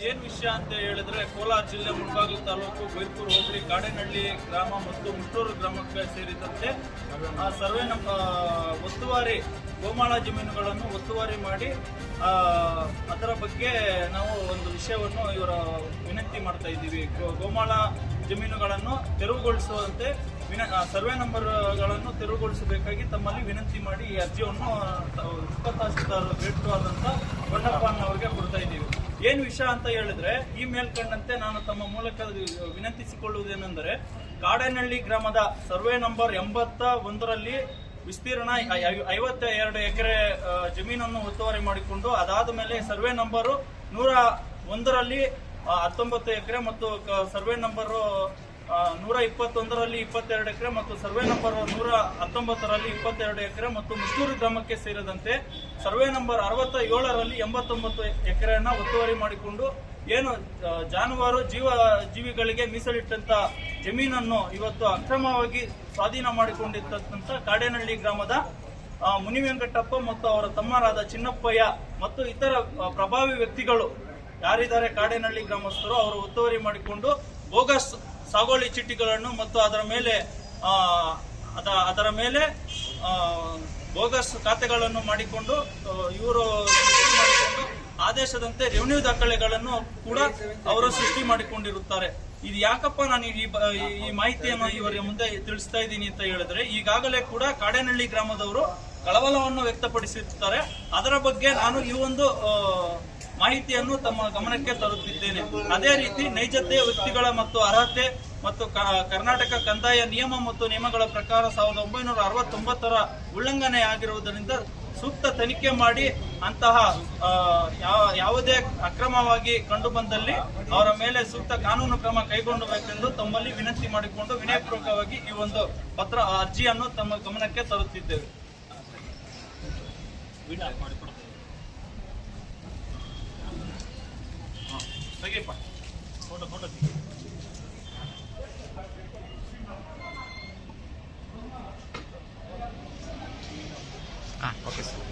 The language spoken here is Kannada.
ಏನ್ ವಿಷಯ ಅಂತ ಹೇಳಿದ್ರೆ ಕೋಲಾರ ಜಿಲ್ಲೆ ಮುಂಬಾಗಿಲು ತಾಲೂಕು ಬೈರ್ಪುರ್ ಹೋಬಳಿ ಕಾಡೇನಹಳ್ಳಿ ಗ್ರಾಮ ಮತ್ತು ಮುಷ್ಟೂರು ಗ್ರಾಮಕ್ಕೆ ಸೇರಿದಂತೆ ಆ ಸರ್ವೆ ನಮ್ಮ ಒತ್ತುವಾರಿ ಗೋಮಾಳ ಜಮೀನುಗಳನ್ನು ಒತ್ತುವಾರಿ ಮಾಡಿ ಅದರ ಬಗ್ಗೆ ನಾವು ಒಂದು ವಿಷಯವನ್ನು ಇವರ ವಿನಂತಿ ಮಾಡ್ತಾ ಇದ್ದೀವಿ. ಗೋಮಾಳ ಜಮೀನುಗಳನ್ನು ತೆರವುಗೊಳಿಸುವಂತೆ ವಿನ ಸರ್ವೆ ನಂಬರ್ಗಳನ್ನು ತೆರವುಗೊಳಿಸಬೇಕಾಗಿ ತಮ್ಮಲ್ಲಿ ವಿನಂತಿ ಮಾಡಿ ಈ ಅರ್ಜಿಯನ್ನು ತ- ಉಪತಹಸೀಲ್ದಾರ್ ಆದಂಥ ಅವರಿಗೆ ಕೊಡ್ತಾ ಇದ್ದೀವಿ. ಏನ್ ವಿಷಯ ಅಂತ ಹೇಳಿದ್ರೆ, ಈ ಮೇಲ್ಕಂಡಂತೆ ನಾನು ತಮ್ಮ ಮೂಲಕ ವಿನಂತಿಸಿಕೊಳ್ಳುವುದೇನೆಂದರೆ ಕಾಡೇನಹಳ್ಳಿ ಗ್ರಾಮದ ಸರ್ವೆ ನಂಬರ್ ಎಂಬತ್ತ ಒಂದರಲ್ಲಿ ವಿಸ್ತೀರ್ಣ ಐವತ್ತ ಎರಡು ಎಕರೆ ಜಮೀನನ್ನು ಒತ್ತುವರಿ ಮಾಡಿಕೊಂಡು, ಅದಾದ ಮೇಲೆ ಸರ್ವೆ ನಂಬರು ನೂರ ಒಂದರಲ್ಲಿ ಹತ್ತೊಂಬತ್ತು ಎಕರೆ ಮತ್ತು ಸರ್ವೆ ನಂಬರು ನೂರ ಇಪ್ಪತ್ತೊಂದರಲ್ಲಿ ಇಪ್ಪತ್ತೆರಡು ಎಕರೆ ಮತ್ತು ಸರ್ವೆ ನಂಬರ್ ನೂರ ಹತ್ತೊಂಬತ್ತರಲ್ಲಿ ಇಪ್ಪತ್ತೆರಡು ಎಕರೆ ಮತ್ತು ಮುಷ್ಟೂರು ಗ್ರಾಮಕ್ಕೆ ಸೇರಿದಂತೆ ಸರ್ವೆ ನಂಬರ್ ಅರವತ್ತ ಏಳರಲ್ಲಿ ಎಂಬತ್ತೊಂಬತ್ತು ಎಕರೆಯನ್ನು ಒತ್ತುವರಿ ಮಾಡಿಕೊಂಡು ಏನು ಜಾನುವಾರು ಜೀವ, ಜೀವಿಗಳಿಗೆ ಮೀಸಲಿಟ್ಟಂತ ಜಮೀನನ್ನು ಇವತ್ತು ಅಕ್ರಮವಾಗಿ ಸ್ವಾಧೀನ ಮಾಡಿಕೊಂಡಿರ್ತಕ್ಕಂಥ ಕಾಡೇನಹಳ್ಳಿ ಗ್ರಾಮದ ಮುನಿ ವೆಂಕಟಪ್ಪ ಮತ್ತು ಅವರ ತಮ್ಮರಾದ ಚಿನ್ನಪ್ಪಯ್ಯ ಮತ್ತು ಇತರ ಪ್ರಭಾವಿ ವ್ಯಕ್ತಿಗಳು ಯಾರಿದ್ದಾರೆ ಕಾಡೇನಹಳ್ಳಿ ಗ್ರಾಮಸ್ಥರು, ಅವರು ಒತ್ತುವರಿ ಮಾಡಿಕೊಂಡು ಬೋಗಸ್ ಸಾಗೋಳಿ ಚೀಟಿಗಳನ್ನು ಮತ್ತು ಅದರ ಮೇಲೆ ಅದ, ಅದರ ಮೇಲೆ ಬೋಗಸ್ ಖಾತೆಗಳನ್ನು ಮಾಡಿಕೊಂಡು ಇವರು ಸೃಷ್ಟಿ ಮಾಡಿಕೊಂಡು ಆದೇಶದಂತೆ ರೆವಿನ್ಯೂ ದಾಖಲೆಗಳನ್ನು ಕೂಡ ಅವರು ಸೃಷ್ಟಿ ಮಾಡಿಕೊಂಡಿರುತ್ತಾರೆ. ಇದು ಯಾಕಪ್ಪ ನಾನು ಈ, ಈ- ಮಾಹಿತಿಯನ್ನು ಇವರ ಮುಂದೆ ತಿಳಿಸ್ತಾ ಇದ್ದೀನಿ ಅಂತ ಹೇಳಿದ್ರೆ, ಈಗಾಗಲೇ ಕೂಡ ಕಾಡೇನಹಳ್ಳಿ ಗ್ರಾಮದವರು ಕಳವಳವನ್ನು ವ್ಯಕ್ತಪಡಿಸಿರುತ್ತಾರೆ ಅದರ ಬಗ್ಗೆ ನಾನು ಈ ಒಂದು ಮಾಹಿತಿಯನ್ನು ತಮ್ಮ ಗಮನಕ್ಕೆ ತರುತ್ತಿದ್ದೇನೆ. ಅದೇ ರೀತಿ ನೈಜತೆ, ವ್ಯಕ್ತಿಗಳ ಮತ್ತು ಅರ್ಹತೆ ಮತ್ತು ಕರ್ನಾಟಕ ಕಂದಾಯ ನಿಯಮ ಮತ್ತು ನಿಯಮಗಳ ಪ್ರಕಾರ ಸಾವಿರದ ಒಂಬೈನೂರ ಅರವತ್ತೊಂಬತ್ತರ ಉಲ್ಲಂಘನೆ ಆಗಿರುವುದರಿಂದ ಸೂಕ್ತ ತನಿಖೆ ಮಾಡಿ ಅಂತಹ ಯಾವುದೇ ಅಕ್ರಮವಾಗಿ ಕಂಡು ಬಂದಲ್ಲಿ ಅವರ ಮೇಲೆ ಸೂಕ್ತ ಕಾನೂನು ಕ್ರಮ ಕೈಗೊಳ್ಳಬೇಕೆಂದು ತಮ್ಮಲ್ಲಿ ವಿನಂತಿ ಮಾಡಿಕೊಂಡು ವಿನಯಪೂರ್ವಕವಾಗಿ ಈ ಒಂದು ಪತ್ರ ಅರ್ಜಿಯನ್ನು ತಮ್ಮ ಗಮನಕ್ಕೆ ತರುತ್ತಿದ್ದೇವೆ. ये पर फ़ोटो फ़ोटो हाँ ओके सर।